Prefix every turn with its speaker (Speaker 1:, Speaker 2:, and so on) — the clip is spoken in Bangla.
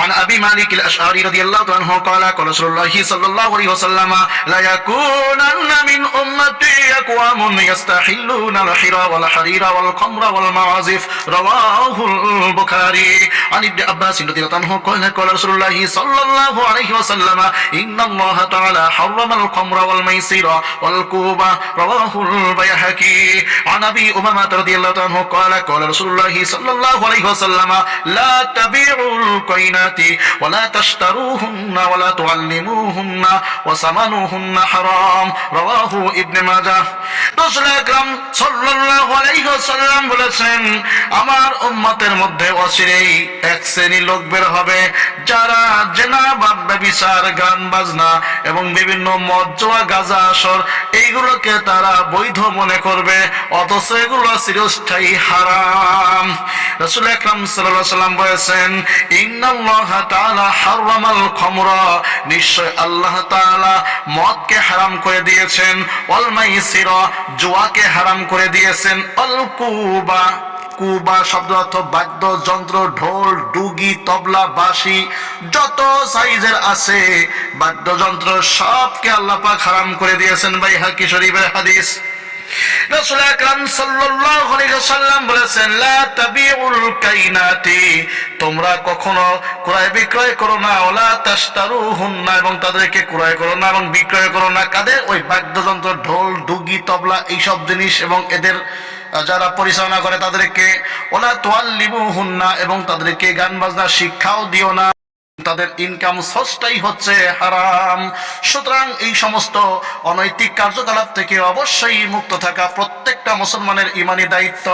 Speaker 1: عن أبي مالك الأشعري رضي الله عنه قال قال رسول الله صلى الله عليه وسلم لا يكونن من أمتي أقوام يستحلون الحرى والحرير والقمر والمعازف. رواه البخاري. عن ابن عباس رضي الله عنه قال قال رسول الله صلى الله عليه وسلم إن الله تعالى حرم الخمر والميسر والكوبة رواه البيهقي. عن أبي أمامة رضي الله عنه قال قال رسول الله صلى الله عليه وسلم لا تبيعوا الكينات ولا تشتروهن ولا تعلموهن وثمنهن حرام. رواه ابن ماجه. যারা জেনা বা ব্যভিচার গান বাজনা এবং বিভিন্ন মদ, জোয়া, গাঁজা, আসর এইগুলোকে তারা বৈধ মনে করবে, অথচ এগুলো চিরস্থায়ী হারাম। রসুল আকরাম সাল্লাল্লাহু আলাইহি সাল্লাম বলেছেন, ইন্নাল্লাহ তাআলা হারামাল খামরা। নিশ্চয় আল্লাহ তাআলা মদকে হারাম করে দিয়েছেন অল মাইসিরা, জুয়াকে হারাম করে দিয়েছেন কুবা। কুবা শব্দ অর্থ ঢোল, ডুগি, তবলা, বাঁশি, যত সাইজের আছে, বাদ্যযন্ত্র সবকে আল্লাহ পাক হারাম করে দিয়েছেন। ভাই হাকি শরীফের হাদিস। রাসূল আকরাম সাল্লাল্লাহু আলাইহি ওয়াসাল্লাম বলেছেন, লা তাবিউল কাইনাতি তোমরা কখনো ক্রয় বিক্রয় করো না, ওলা তাশতারুহুন্না এবং তাদেরকে ক্রয় করো না এবং বিক্রয় করো না। কাদের? ওই বাদ্যযন্ত্র, ঢোল, ডুগি, তবলা, এইসব জিনিস এবং এদের যারা পরিচালনা করে তাদেরকে, ওলা তোয়াল্লিমু হুন্না এবং তাদেরকে গান বাজনা শিক্ষাও দিও না। তাদের ইনকাম সোর্সটাই হচ্ছে হারাম। সুতরাং এই সমস্ত অনৈতিক কার্যকলাপ থেকে অবশ্যই মুক্ত থাকা প্রত্যেকটা মুসলমানের ইমানি দায়িত্ব।